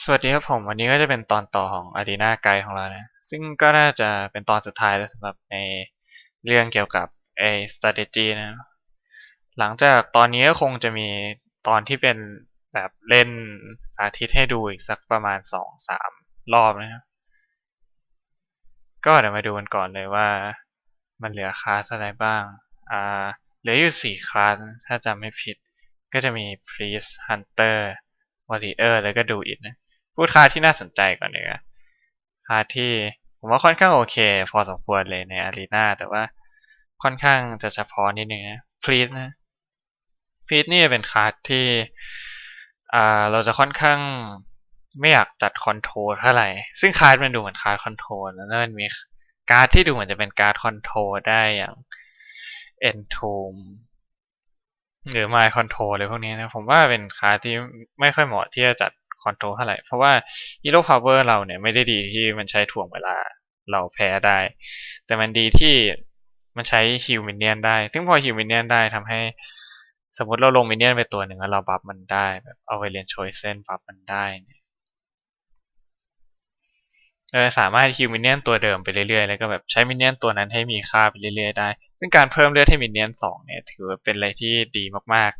สวัสดีครับผม วันนี้ก็จะเป็นตอนต่อของ Arena Guide ของเรานะ ซึ่งก็น่าจะเป็นตอนสุดท้ายแล้วสำหรับในเรื่องเกี่ยวกับไอ้ strategy นะ หลังจากตอนนี้ก็คงจะมีตอนที่เป็นแบบเล่นสาธิตให้ดูอีกสักประมาณสองสามรอบนะครับก็เดี๋ยวมาดูกันก่อนเลยว่ามันเหลือคลาสอะไรบ้าง อ่า เหลืออยู่สี่คลาส ถ้าจำไม่ผิด ก็จะมี priest hunter warrior แล้วก็ดูอิดนะ พูดคลาที่น่าสนใจก่อนเลยนะคลาที่ผมว่าค่อนข้างโอเค พอสมควรเลยในอารีนาแต่ว่าค่อนข้างจะเฉพาะนิดนึงนะ priest นะ priest นี่เป็นคาสที่เราจะค่อนข้างไม่อยากจัดคอนโทรลเท่าไหร่ ซึ่งคลาสมันดูเหมือนคลาสคอนโทรลแล้วมันมีการ์ดที่ดูเหมือนจะเป็นการ์ดคอนโทรลได้อย่าง entomb หรือ My Control อะไรพวกนี้นะ ผมว่าเป็นคลาสที่ไม่ค่อยเหมาะที่จะจัด คอนโทรลเท่าไหร่ เพราะว่า Hero Power เราเนี่ยไม่ได้ดีที่มันใช้ถ่วงเวลาเราแพ้ได้ แต่มันดีที่มันใช้ฮิวมินเนียนได้ ซึ่งพอฮิวมินเนียนได้ทำให้สมมติเราลงมินเนียนไปตัวหนึ่งแล้วเราบัฟมันได้แบบเอาไปเรียนโชยเซนบัฟมันได้เนี่ยเราสามารถฮิวมินเนียนตัวเดิมไปเรื่อยๆ แล้วก็แบบใช้มินเนียนตัวนั้นให้มีค่าไปเรื่อยๆได้ ซึ่งการเพิ่มเลือดให้มินเนียนสองเนี่ยถือว่าเป็นอะไรที่ดีมาก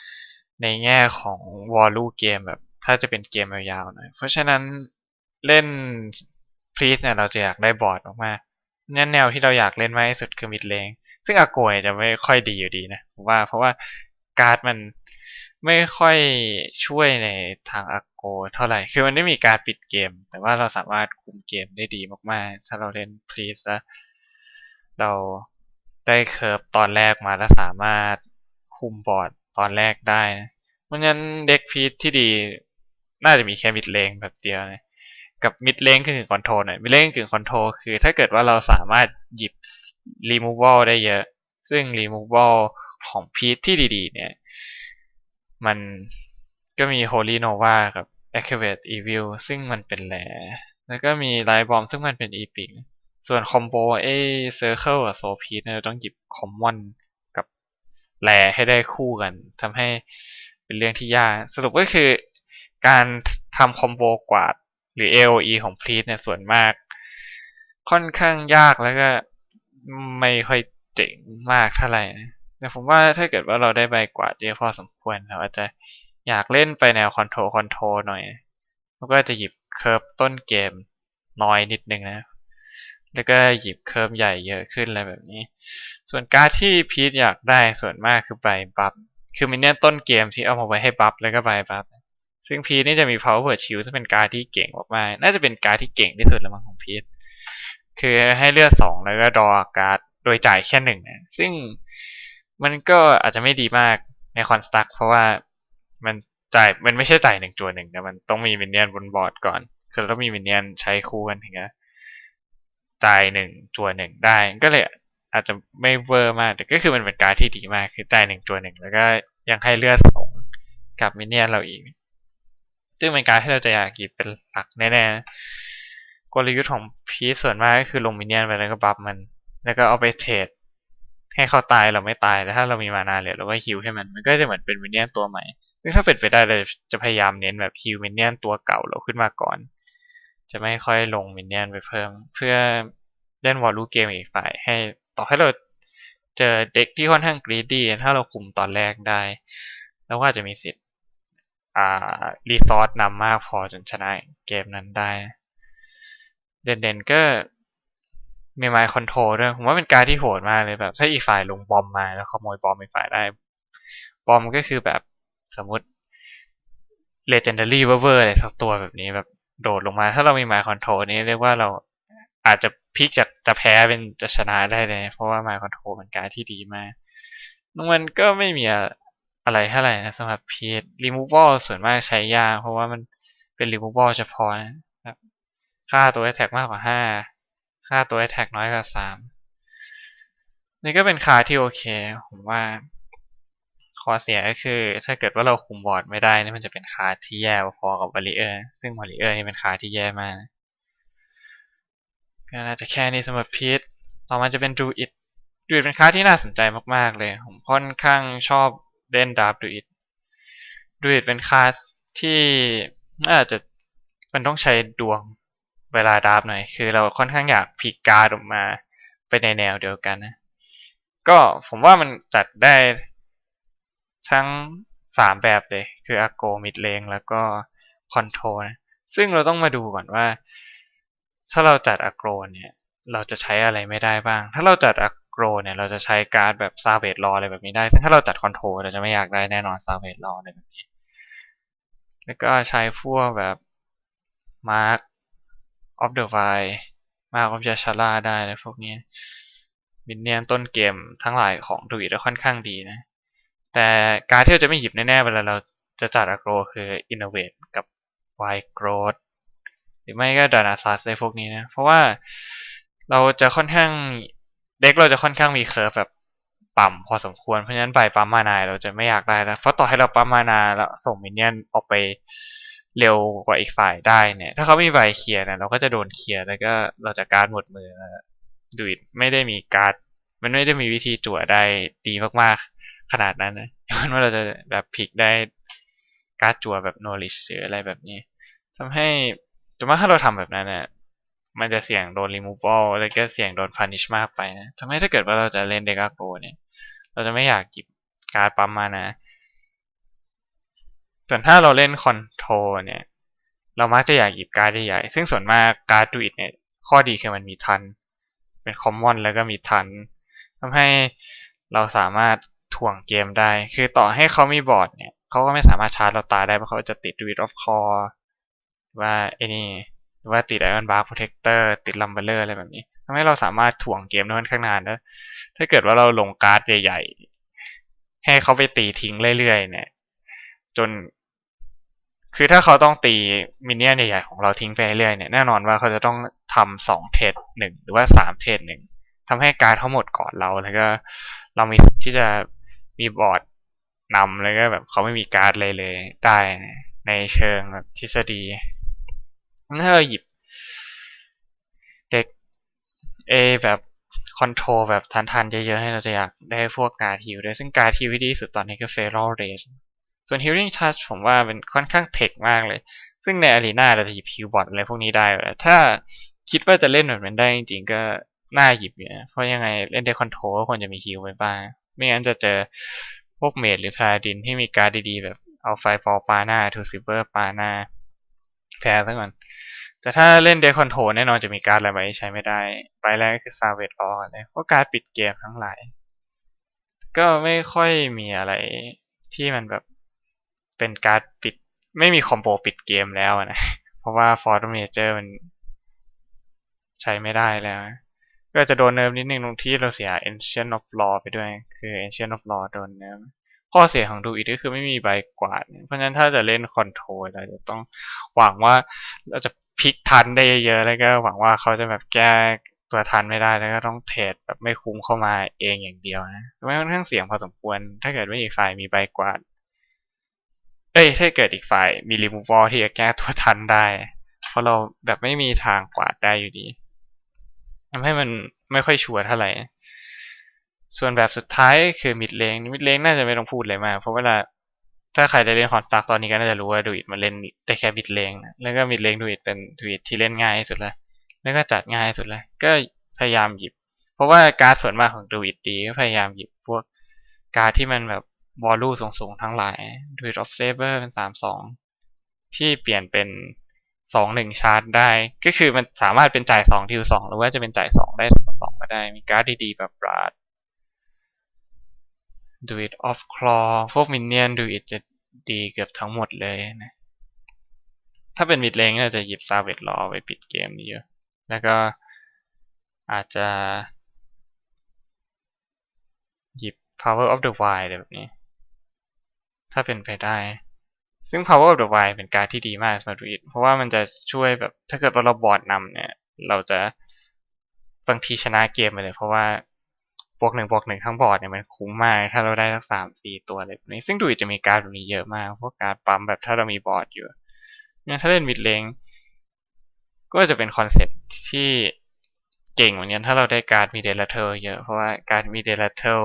ๆ ในแง่ของวอลลุ่เกมแบบ ถ้าจะเป็นเกมยาวๆหน่อย เพราะฉะนั้นเล่นพรีสเนี่ยเราจะอยากได้บอร์ดมากๆนั่นแนวที่เราอยากเล่นมากที่สุดคือมิดเลงซึ่งอาโกยจะไม่ค่อยดีอยู่ดีนะผมว่าเพราะว่าการ์ดมันไม่ค่อยช่วยในทางอาโกเท่าไหร่ คือมันไม่มีการปิดเกม แต่ว่าเราสามารถคุมเกมได้ดีมากๆ ถ้าเราเล่นพรีสแล้วเราได้เคิร์ฟตอนแรกมาแล้วสามารถคุมบอร์ดตอนแรกได้นะเพราะฉะนั้นเด็กพีทที่ดี น่าจะมีแค่มิดเลงแบบเดียวนะกับมิดเลงคือคอนโทรลหน่ยมิดเลงคือคอนโทรลคือถ้าเกิดว่าเราสามารถหยิบ removal ได้เยอะ ซึ่ง removal ของพีทที่ดีๆ เนี่ย มันก็มี Holy Nova กับ Activate Evil ซึ่งมันเป็นแหลแล้วก็มี Light Bomb ซึ่งมันเป็น Epic ส่วนคอมโบเอ Circle กับ Soul Piece เนี่ยต้องหยิบ Common กับแหลให้ได้คู่กันทำให้เป็นเรื่องที่ยาก สรุปก็คือ การทำคอมโบกวาดหรือ AOE ของ p r e e เนี่ยส่วนมาก ค่อนข้างยากแล้วก็ไม่ค่อยเจ๋งมากเท่าไหร่นะแต่ผมว่าถ้าเกิดว่าเราได้ใบกวาดเยอะพอสมควรเราอาจจะอยากเล่นไปแนวคอนโทรลคอนโทรลหน่อยแล้วก็จะหยิบเคิร์ฟต้นเกมน้อยนิดนึงนะ แล้วก็หยิบเคิร์ฟใหญ่เยอะขึ้นอะไรแบบนี้ ส่วนการที่พีทอยากได้ส่วนมากคือใบบัฟ คือมินเนี่ยต้นเกมที่เอามาไว้ให้บัฟแล้วก็ใบบัฟ ซึ่งพีทนี่จะมี power shield ที่เป็นการที่เก่งมากๆน่าจะเป็นการที่เก่งที่สุดแล้วมั้งของพีทคือให้เลือดสองแล้วก็ดอการ์ดโดยจ่ายแค่หนึ่งนะซึ่งมันก็อาจจะไม่ดีมากในคอนสตักเพราะว่ามันจ่ายมันไม่ใช่จ่ายหนึ่งจัวหนึ่งแต่มันต้องมีมินเนียนบนบอร์ดก่อน คือต้องมีมินเนียนใช้คู่กันถึงจะจ่ายหนึ่งจัวหนึ่งได้ ก็เลยอาจจะไม่เวอร์มาก แต่ก็คือมันเป็นการที่ดีมากคือจ่ายหนึ่งจัวหนึ่งแล้วก็ยังให้เลือดสองกับมินเนียนเราอีก ซึ่งเป็นการที่เราจะอยากหยิบเป็นหลักแน่ๆกลยุทธ์ของพีส่วนมากก็คือลงมินเนียนไปแล้วก็บัฟมัน แล้วก็เอาไปเทรดให้เขาตายเราไม่ตายแต่ถ้าเรามีมานาเหลือเราก็ฮิวให้มันมันก็จะเหมือนเป็นมินเนี่ยนตัวใหม่ซึ่งถ้าเป็นไปได้เลยจะพยายามเน้นแบบฮิวมินเนี่ยนตัวเก่าเราขึ้นมาก่อน จะไม่ค่อยลงมินเนี่ยนไปเพิ่ม เพื่อเล่นวอลลุ่เกมอีกฝ่ายให้ต่อให้เราเจอเด็กที่ค่อนข้างกรีดดี้ถ้าเราคุมตอนแรกได้แล้วว่าจะมีสิทธิ์ รีซอสนำมากพอจนชนะเกมนั้นได้ เด่นๆก็มีไมค์คอนโทรลด้วยผมว่าเป็นการที่โหดมากเลยแบบ ถ้าอีกฝ่ายลงบอมมาแล้วขโมยบอมอีกฝ่ายได้ บอมก็คือแบบสมมติ legendary เวอร์อะไรสักตัวแบบนี้แบบโดดลงมา ถ้าเรามีไมค์คอนโทรลนี้เรียกว่าเราอาจจะพลิกจากจะแพ้เป็นจะชนะได้เลย เพราะว่าไมค์คอนโทรลเป็นการที่ดีมากมันก็ไม่มี อะไรเท่าไหร่นะสำหรับพีทรีมูฟอส่วนมากใช้ยากเพราะว่ามันเป็นรีมูฟอลเฉพาะนะค่าตัวแท็กมากกว่าห้าค่าตัว attack น้อยกว่าสามนี่ก็เป็นคาที่โอเค ผมว่าคอเสียก็คือ ถ้าเกิดว่าเราคุมบอร์ดไม่ได้นี่มันจะเป็นคาที่แย่พอกับวอลเลเออร์ ซึ่งวอลเลเออร์นี่เป็นคาที่แย่มากก็น่าจะแค่นี้สำหรับพีทต่อมาจะเป็นดูอิดดูอิดเป็นคาที่น่าสนใจมากๆเลย ผมค่อนข้างชอบ เล่นดาบดูอิดดูอิดเป็นคาสที่น่าจะมันต้องใช้ดวงเวลาดราฟหน่อย คือเราค่อนข้างอยากพลิกการ์ดออกมาไปในแนวเดียวกันนะ ก็ผมว่ามันจัดได้ทั้งสามแบบเลย คืออาโกมิดเลงแล้วก็คอนโทรนะซึ่งเราต้องมาดูก่อนว่า ถ้าเราจัดอาโกรเนี่ย เราจะใช้อะไรไม่ได้บ้าง ถ้าเราจัดอา โรเนี่ยเราจะใช้การ์ดแบบซาเวตรออะไรแบบนี้ได้ ซึ่งถ้าเราจัดคอนโทรเราจะไม่อยากได้แน่นอนซาเวตรออะไรแบบนี้ แล้วก็ใช้พวกแบบมาร์กออฟเดอะไวมาร์กออฟยาชาร่าได้อะไรพวกนี้มินเนียนต้นเกมทั้งหลายของดูอิดค่อนข้างดีนะ แต่การที่เราจะไม่หยิบแน่ๆเวลาเราจะจัดอะโกรคือ Innovate กับ Y Growth หรือไม่ก็ดานาซัสอะไรพวกนี้นะ เพราะว่าเราจะค่อนข้าง เด็กเราจะค่อนข้างมีเคอร์ฟแบบต่ำพอสมควรเพราะฉะนั้นใบปั๊มมานาเราจะไม่อยากได้แล้วเพราะต่อให้เราปั๊มมานาแล้วส่งมินเนี่ยนออกไปเร็วกว่าอีกฝ่ายได้เนี่ย ถ้าเขามีใบเคลียร์นะเราก็จะโดนเคลียร์แล้วก็เราจะการ์ดหมดมือดูอิดไม่ได้มีการ์ดมันไม่ได้มีวิธีจั่วได้ดีมากๆ ขนาดนั้นนะมันว่าเราจะแบบพลิกได้การ์ดจั่วแบบโนลิชหรืออะไรแบบนี้ทำให้แต่ว่าถ้าเราทำแบบนั้นเนี่ย มันจะเสี่ยงโดน removal แล้วก็เสี่ยงโดน punish มากไปนะทำให้ถ้าเกิดว่าเราจะเล่นเดกาโกเนี่ย เราจะไม่อยากหยิบการ์ดปั๊มมานะ ส่วนถ้าเราเล่นคอนโทรเนี่ย เรามักจะอยากหยิบการ์ดใหญ่ๆซึ่งส่วนมากการ์ดดูอิดเนี่ย ข้อดีคือมันมีทัน เป็นคอมมอนแล้วก็มีทันทำให้เราสามารถถ่วงเกมได้ คือต่อให้เขามีบอร์ดเนี่ยเขาก็ไม่สามารถชาร์จเราตายได้เพราะเขาจะติดดูอิดออฟคอร์ว่าไอ้นี่ ว่าติดไอออนบาร์โปรเทคเตอร์ติดลัมเบลเลอร์อะไรแบบนี้ทำให้เราสามารถถ่วงเกมได้ค่อนข้างนานแล้วถ้าเกิดว่าเราลงการ์ดใหญ่ๆ ให้เขาไปตีทิ้งเรื่อยๆ เนี่ย จน คือถ้าเขาต้องตีมินเนี่ยนใหญ่ๆของเราทิ้งไปเรื่อยๆเนี่ยแน่นอนว่าเขาจะต้องทำสองเทรดหนึ่งหรือว่าสามเทรดหนึ่งทำให้การ์ดทั้งหมดก่อนเราแล้วก็ เรามีที่จะมีบอร์ดนำแล้วก็แบบเขาไม่มีการ์ดเลยเลยได้ในเชิงแบบทฤษฎี ถ้าเราหยิบเด็ก A แบบคอนโทรแบบทันๆ เยอะๆ ให้เราจะอยากได้พวกการฮิลด้วย ซึ่งการฮิลที่ดีสุดตอนนี้คือเฟร a l Race ส่วน Healing Touch ผมว่าเป็นค่อนข้างเทคมากเลย ซึ่งในอารีนาเราจะหยิบฮิลบอทอะไรพวกนี้ได้ถ้าคิดว่าจะเล่นแบบนั้นได้จริงๆ ก็น่าหยิบอยู่นะเพราะยังไงเล่นได้คอนโทรก็ควรจะมีฮิลไว้บ้าง ไม่งั้นจะเจอพวกเมดหรือพาดินที่มีการดีๆ แบบเอาไฟฟอลปาหน้าทูซิเบอร์ปาหน้า แพ้ซะก่อน แต่ถ้าเล่นเดคอนโทรแน่นอนจะมีการอะไรไว้ใช้ไม่ได้ ใบแรกคือซาเวตออเลยพวกการปิดเกมทั้งหลาย ก็ไม่ค่อยมีอะไรที่มันแบบเป็นการปิด ไม่มีคอมโบปิดเกมแล้วนะ เพราะว่าฟอร์ดเมเจอร์มันใช้ไม่ได้แล้ว ก็จะโดนเนิร์ฟนิดนึงตรงที่เราเสีย Ancient of Law ไปด้วย คือ Ancient of Law โดนเนิร์ฟ ข้อเสียของดูอีกก็คือไม่มีใบกวาด เพราะฉะนั้นถ้าจะเล่นคอนโทรลเราจะต้องหวังว่าเราจะพลิกทันได้เยอะแล้วก็หวังว่าเขาจะแบบแก้ตัวทันไม่ได้แล้วก็ต้องเทรดแบบไม่คุ้มเข้ามาเองอย่างเดียวนะไม่ค่อนข้างเสี่ยงพอสมควร ถ้าเกิดว่าอีกฝ่ายมีใบกวาด เอ้ยถ้าเกิดอีกฝ่ายมีรีมูฟอลที่จะแก้ตัวทันได้ เพราะเราแบบไม่มีทางกวาดได้อยู่ดีทำให้มันไม่ค่อยชัวร์เท่าไหร่ ส่วนแบบสุดท้ายคือมิดเลงมิดเลงน่าจะไม่ต้องพูดเลยมากเพราะเวลาถ้าใครได้เล่นฮอนตาร์ตอนนี้ก็น่าจะรู้ว่าดูอิดมันเล่นได้แค่มิดเลงนะแล้วก็มิดเลงดูอิดเป็นดูอิดที่เล่นง่ายที่สุดแล้วแล้วก็จัดง่ายสุดแล้วก็พยายามหยิบ เพราะว่าการส่วนมากของดูอิดดีก็พยายามหยิบพวกการที่มันแบบวอลลุ่สูงๆทั้งหลายดูอิดออฟเซเบอร์เป็นสามสองที่เปลี่ยนเป็นสองหนึ่งชาร์จได้ ก็คือมันสามารถเป็นจ่ายสองทิวสองหรือว่าจะเป็นจ่ายสองได้สองก็ได้มีการ์ดดีๆแบบบราด ดูอิดออฟคลอพวกมินเนี่ยนดูอิดจะดีเกือบทั้งหมดเลยนะ ถ้าเป็นมิดเลงก็จะหยิบซาเวตรอไว้ปิดเกมเยอะ แล้วก็อาจจะ หยิบ power of the wild แบบนี้ ถ้าเป็นไปได้ ซึ่ง power of the wild เป็นการที่ดีมากสำหรับดูอิดเพราะว่ามันจะช่วยแบบ ถ้าเกิดว่าเราบอร์ดนำเนี่ย เราจะบางทีชนะเกมไปเลย เพราะว่า บวกหนึ่งบวกหนึ่งทั้งบอร์ดเนี่ยมันคุ้มมาก ถ้าเราได้สักสามสี่ตัวอะไรแบนี้ซึ่งดูจะมีการแบบนี้เยอะมาก พวกการปั๊มแบบถ้าเรามีบอร์ดอยู่เนี่ยถ้าเล่นมิดเลงก็จะเป็นคอนเซ็ปที่เก่งเหมือนกันถ้าเราได้การมีเดลเทลเยอะ เพราะว่าการมีเดลเทล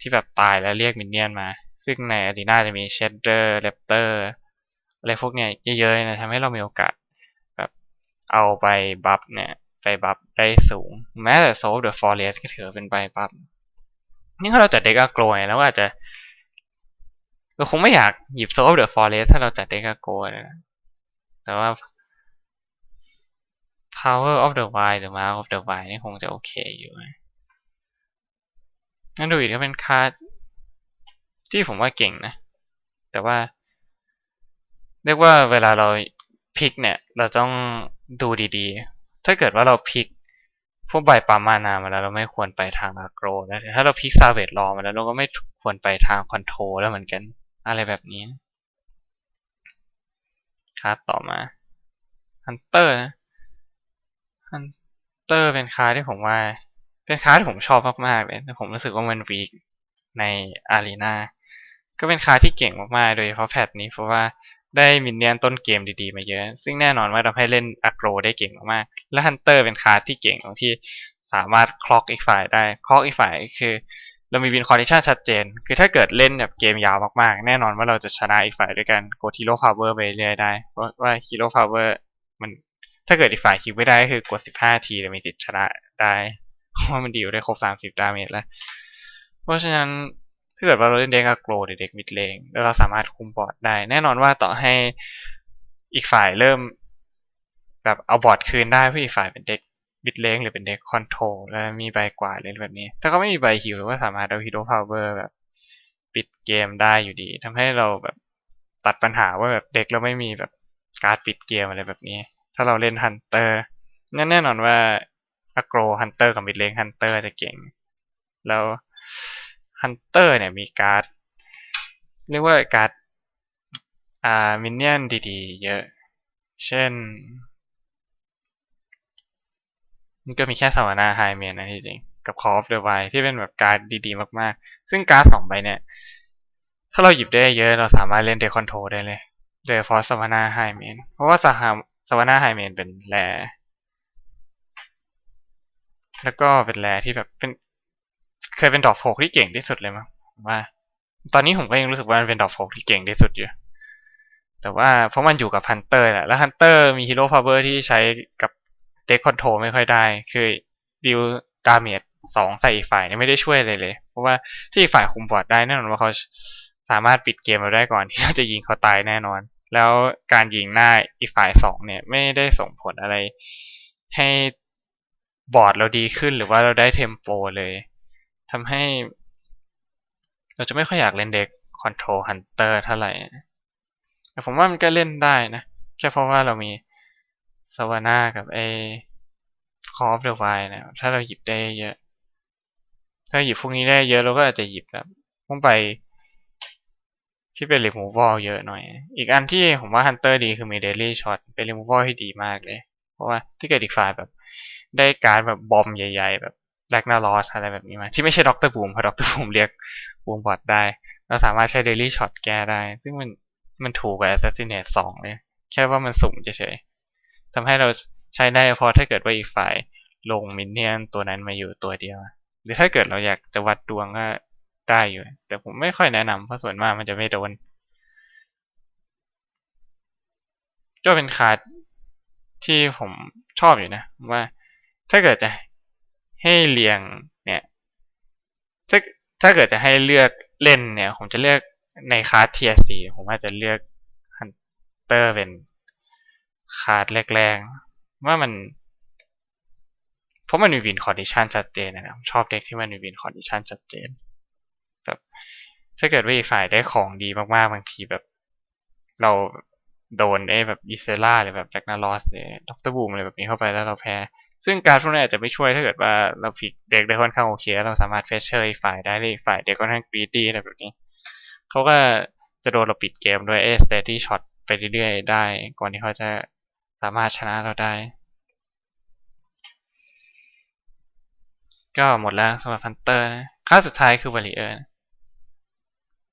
ที่แบบตายแล้วเรียกมินเนี่ยนมา ซึ่งในอารีนาจะมีเชดเดอร์เลปเตอร์อะไรพวกเนี้ยเยอะๆนะทำให้เรามีโอกาสแบบเอาใบบัฟเนี่ยไปบัฟได้สูง แม้แต่โซลเดอะฟอเรสก็ถือเป็นใบบัฟ นี่ถ้าเราจัดเด็กอะโกรยแล้วอาจจะเราคงไม่อยากหยิบโซลเดอะฟอเรสถ้าเราจัดเด็กอะโกรนะ แต่ว่า power of the wild หรือ mark of the wild นี่คงจะโอเคอยู่งั้นดูอีกก็เป็นคาร์ดที่ผมว่าเก่งนะ แต่ว่า เรียกว่าเวลาเราพิกเนี่ย เราต้องดูดีๆ ถ้าเกิดว่าเราพิก พวกใบปามานามาแล้วเราไม่ควรไปทางอะโกรแล้วถ้าเราพิกซาเวตรอมาแล้วเราก็ไม่ควรไปทางคอนโทรแล้วเหมือนกัน อะไรแบบนี้คาร์ดต่อมาฮันเตอร์นะฮันเตอร์เป็นคาร์ดที่ผมว่า เป็นคาร์ดที่ผมชอบมากๆเลยแต่ผมรู้สึกว่ามันวีคในอารีนาก็เป็นคาร์ดที่เก่งมากๆ โดยเฉพาะแพทนี้เพราะว่า ได้มินเนี่ยนต้นเกมดีๆมาเยอะ ซึ่งแน่นอนว่าทำให้เล่นอะโกรได้เก่งมากๆ และฮันเตอร์เป็นคาร์ดที่เก่งตรงที่สามารถคล็อกอีกฝ่ายได้ คล็อกอีกฝ่ายคือ เรามีวินคอนดิชันชัดเจน คือถ้าเกิดเล่นแบบเกมยาวมากๆ แน่นอนว่าเราจะชนะอีกฝ่ายด้วยกันโกทีโร่พาวเวอร์ไปเรื่อยได้ เพราะว่าฮีโร่พาวเวอร์มันถ้าเกิดอีกฝ่ายคิวไม่ได้ก็คือกด 15 ทีจะมีติดชนะได้ เพราะมันดีอยู่ได้ครบ 30 ดาเมจแล้ว เพราะฉะนั้น ถ้าเกิดว่าเราเล่นเด็กอะโกรหรือเด็กมิดเลงแล้วเราสามารถคุมบอร์ดได้ แน่นอนว่าต่อให้อีกฝ่ายเริ่ม แบบเอาบอร์ดคืนได้เพื่ออีกฝ่ายเป็นเด็กมิดเลงหรือเป็นเด็กคอนโทรลแล้วมีใบกว่าเล่นแบบนี้ ถ้าเขาไม่มีใบฮิวหรือว่าสามารถเอาฮีโร่พาวเวอร์แบบ ปิดเกมได้อยู่ดีทำให้เราแบบตัดปัญหาว่าแบบเด็กเราไม่มีแบบการ์ดปิดเกมอะไรแบบนี้ ถ้าเราเล่นฮันเตอร์นั่นแน่นอนว่าอะโกรฮันเตอร์กับมิดเลงฮันเตอร์จะเก่ง แล้ว ฮันเตอร์เนี่ยมีการ์ดเรียกว่าการ์ดอ่ามินเนี่ยนดีๆ เยอะ เช่น มันก็มีแค่สวานาไฮเมนนะที่จริง กับ Call of the Wild ที่เป็นแบบการ์ดดีๆ มากๆ ซึ่งการ์ดสองใบเนี่ย ถ้าเราหยิบได้เยอะเราสามารถเล่นเดคอนโทรได้เลยโดยเฉพาะสวานาไฮเมนเพราะว่าสหสวานาไฮเมนเป็นแรแล้วก็เป็นแรที่แบบเป็น เคยเป็นดอกโฟกที่เก่งที่สุดเลยมั้งว่า ตอนนี้ผมก็ยังรู้สึกว่ามันเป็นดอกโฟกที่เก่งที่สุดอยู่ แต่ว่าเพราะมันอยู่กับฮันเตอร์แหละแล้วฮันเตอร์มีฮีโร่พาวเวอร์ที่ใช้กับเด็กคอนโทรไม่ค่อยได้ คือดิวดาเมจสองใส่อีกฝ่ายนี่ไม่ได้ช่วยเลยเลย เพราะว่าที่อีกฝ่ายคุมบอร์ดได้แน่นอนว่าเขาสามารถปิดเกมเราได้ก่อนที่เราจะยิงเขาตายแน่นอน แล้วการยิงหน้าอีกฝ่ายสองเนี่ยไม่ได้ส่งผลอะไรให้บอร์ดเราดีขึ้นหรือว่าเราได้เทมโปเลย ทำให้ เราจะไม่ค่อยอยากเล่นเด็กคอนโทรลฮันเตอร์เท่าไหร่ แต่ผมว่ามันก็เล่นได้นะ แค่เพราะว่าเรามีสวาน่ากับไอคอฟเดอะไวนะถ้าเราหยิบได้เยอะ ถ้าหยิบพวกนี้ได้เยอะเราก็อาจจะหยิบแบบพุ่งไป ที่เป็น removal เยอะหน่อย อีกอันที่ผมว่าฮันเตอร์ดีคือมี daily shot เป็น removal ที่ดีมากเลย เพราะว่าที่เกิดอีกฝ่ายแบบ ได้การแบบบอมใหญ่ ๆ แบบ แลกนาลอสอะไรแบบนี้มา ที่ไม่ใช่ด็อกเตอร์บูมเพราะด็อกเตอร์บูมเรียกบูมบอดได้ เราสามารถใช้เดลี่ช็อตแก้ได้ ซึ่งมันมันถูกกว่า Assassinate 2เลย แค่ว่ามันสุ่มเฉยๆทำให้เราใช้ได้พอถ้าเกิดว่าอีกฝ่ายลงมินเนี่ยนตัวนั้นมาอยู่ตัวเดียว หรือถ้าเกิดเราอยากจะวัดดวงก็ได้อยู่ แต่ผมไม่ค่อยแนะนำเพราะส่วนมากมันจะไม่โดนก็เป็นคาร์ดที่ผมชอบอยู่นะ ว่าถ้าเกิดจะ ให้เรียงเนี่ยถ้าถ้าเกิดจะให้เลือกเล่นเนี่ย ผมจะเลือกในคาร์ดเทียสีผมอาจจะเลือกฮันเตอร์เป็นคาร์ดแรกๆว่ามัน เพราะมันมีวินคอนดิชันชัดเจนนะครับชอบเด็กที่มันมีวินคอนดิชันชัดเจนแบบถ้าเกิดว่าอีกฝ่ายได้ของดีมากๆบางทีแบบ เราโดนไอ้แบบอิเซล่าหรือแบบแจ็คนาลอสเนี่ยด็อกเตอร์บูมอะไรแบบนี้เข้าไปแล้วเราแพ้ ซึ่งการพวกนี้อาจจะไม่ช่วยถ้าเกิดว่าเราฟิกเด็กได้ค่อนข้างโอเค เราสามารถเฟชเชอร์อีกฝ่ายได้อีกฝ่ายเด็กค่อนข้างกรีดดีอะไรแบบนี้เขาก็จะโดนเราปิดเกมด้วยเอสเตตี้ช็อตไปเรื่อยๆได้ ก่อนที่เขาจะสามารถชนะเราได้ ก็หมดแล้วสำหรับพันเตอร์ค่าสุดท้ายคือวอลเลเออร์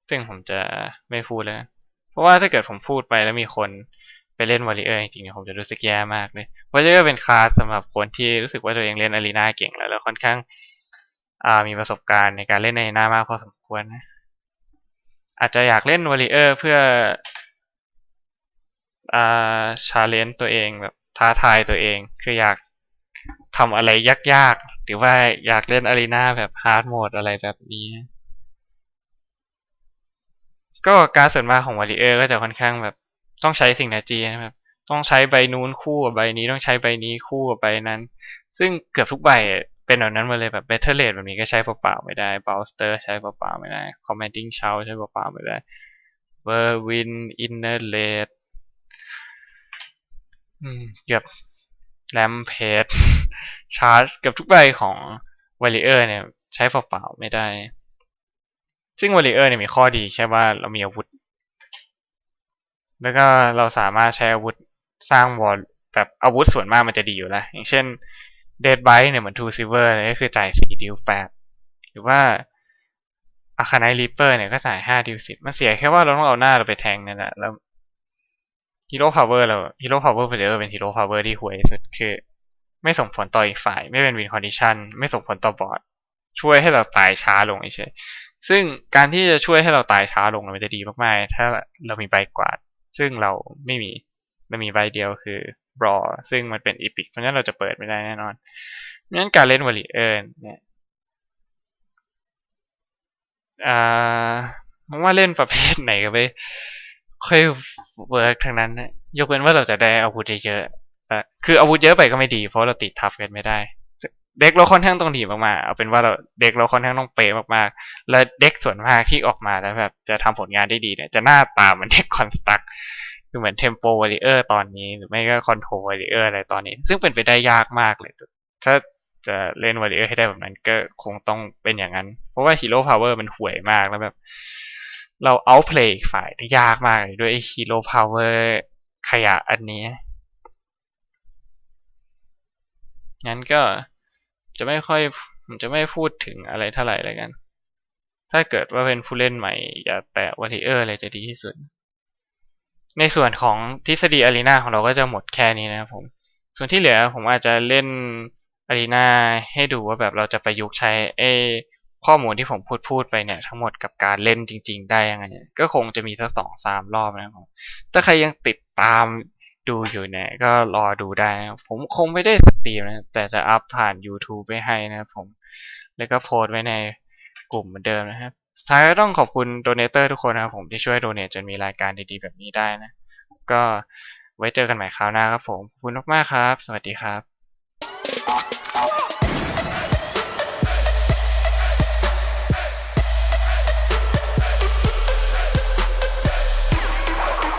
ซึ่งผมจะไม่พูดแล้ว เพราะว่าถ้าเกิดผมพูดไปแล้วมีคน ไปเล่นวอลเลย์จริงๆผมจะรู้สึกแย่มากเลยวอลเลย์เป็นคลาสสำหรับคนที่รู้สึกว่าตัวเองเล่นอารีนาเก่งแล้วแล้วค่อนข้างมีประสบการณ์ในการเล่นในหน้ามากพอสมควรนะอาจจะอยากเล่นวอลเลย์เพื่ออ่าชาเลนจ์ตัวเองแบบท้าทายตัวเอง คืออยากทำอะไรยากๆ หรือว่าอยากเล่นอารีนาแบบฮาร์ดโหมดอะไรแบบนี้ ก็การส่วนมากของวอริเออร์ก็จะค่อนข้างแบบ ต้องใช้สิ่งนาจีนะครับ ต้องใช้ใบนู้นคู่กับใบนี้ต้องใช้ใบนี้คู่กับใบนั้น ซึ่งเกือบทุกใบเป็นแบบนั้นหมาเลยแบบ Better Rate แบบนี้ก็ใช้เปล่าๆไม่ได้ Booster ใช้เปล่าๆไม่ได้ Commanding Shout ใช้เปล่าๆไม่ได้ Whirlwind Inner Rate อืมเกือบ Rampage Charge เกือบทุกใบของ Warrior เนี่ย ใช้เปล่าๆไม่ได้ ซึ่ง Warrior เนี่ยมีข้อดีแค่ว่าเรามีอาวุธ แล้วก็เราสามารถใช้อาวุธสร้างวอลแบบอาวุธส่วนมากมันจะดีอยู่แล้ว อย่างเช่น Dead b i t e เนี่ยเหมือน Two Silver เลยก็คือจ่าย4ดิว8หรือว่า a k a n i t Reaper เนี่ยก็จ่าย5ดิว10มันเสียแค่ว่าเราต้องเอาหน้าเราไปแทงนั่นแหละแล้ว Hero Power เรา Hero Power Player เป็น Hero Power ที่ห่วยสุดคือ ไม่ส่งผลต่ออีกฝ่าย ไม่เป็น Win Condition ไม่ส่งผลต่อบอร์ดช่วยให้เราตายช้าลงเฉยซึ่งการที่จะช่วยให้เราตายช้าลงมันจะดีมากๆ ถ้าเรามีใบกวาด ซึ่งเราไม่มีเรามีใบเดียวคือบรอซึ่งมันเป็นอีพิกเพราะฉะนั้นเราจะเปิดไม่ได้แน่นอนงั้นการเล่นวอลเลเออร์เนี่ยอ่าว่าเล่นประเภทไหนก็ไปค่อยเวิร์กทั้งนั้นนะยกเว้นว่าเราจะได้อาวุธเยอะๆแต่คืออาวุธเยอะไปก็ไม่ดี เพราะเราติดทัฟกันไม่ได้ เด็กเราค่อนข้างต้องดีมากๆ เอาเป็นว่าเราเด็กเราค่อนข้างต้องเป๊ะมากๆ และเด็กส่วนมากที่ออกมาแล้วแบบจะทำผลงานได้ดีเนี่ยจะหน้าตาเหมือนเด็กคอนสตักคือเหมือนเทมโปวอริเออร์ตอนนี้ หรือไม่ก็คอนโทรวอริเออร์อะไรตอนนี้ ซึ่งเป็นไปได้ยากมากเลย ถ้าจะเล่นวอริเออร์ให้ได้แบบนั้นก็คงต้องเป็นอย่างนั้น เพราะว่าฮีโร่พาวเวอร์มันห่วยมากแล้วแบบ เราเอาเพลย์ฝ่ายที่ยากมากเลยด้วยฮีโร่พาวเวอร์ขยะอันนี้งั้นก็ จะไม่ค่อยผมจะไม่พูดถึงอะไรเท่าไหร่เลยกัน ถ้าเกิดว่าเป็นผู้เล่นใหม่ อย่าแตะวอริเออร์เลยจะดีที่สุด ในส่วนของทฤษฎีอารีนาของเราก็จะหมดแค่นี้นะครับผม ส่วนที่เหลือผมอาจจะเล่นอารีนาให้ดูว่าแบบเราจะประยุกต์ใช้เอข้อมูลที่ผมพูดพูดไปเนี่ยทั้งหมดกับการเล่นจริง ๆ ได้ยังไงก็คงจะมีสักสองสามรอบนะครับถ้าใครยังติดตาม ดูอยู่เนี่ยก็รอดูได้นะผมคงไม่ได้สตรีมนะ แต่จะอัพผ่าน YouTube ไปให้นะครับผม แล้วก็โพสไว้ในกลุ่มเหมือนเดิมนะครับท้ายก็ต้องขอบคุณโดเนเตอร์ทุกคนนะครับผมที่ช่วยโดเนตจนมีรายการดีๆแบบนี้ได้นะ ก็ไว้เจอกันใหม่คราวหน้าครับผม ขอบคุณมากๆครับ สวัสดีครับ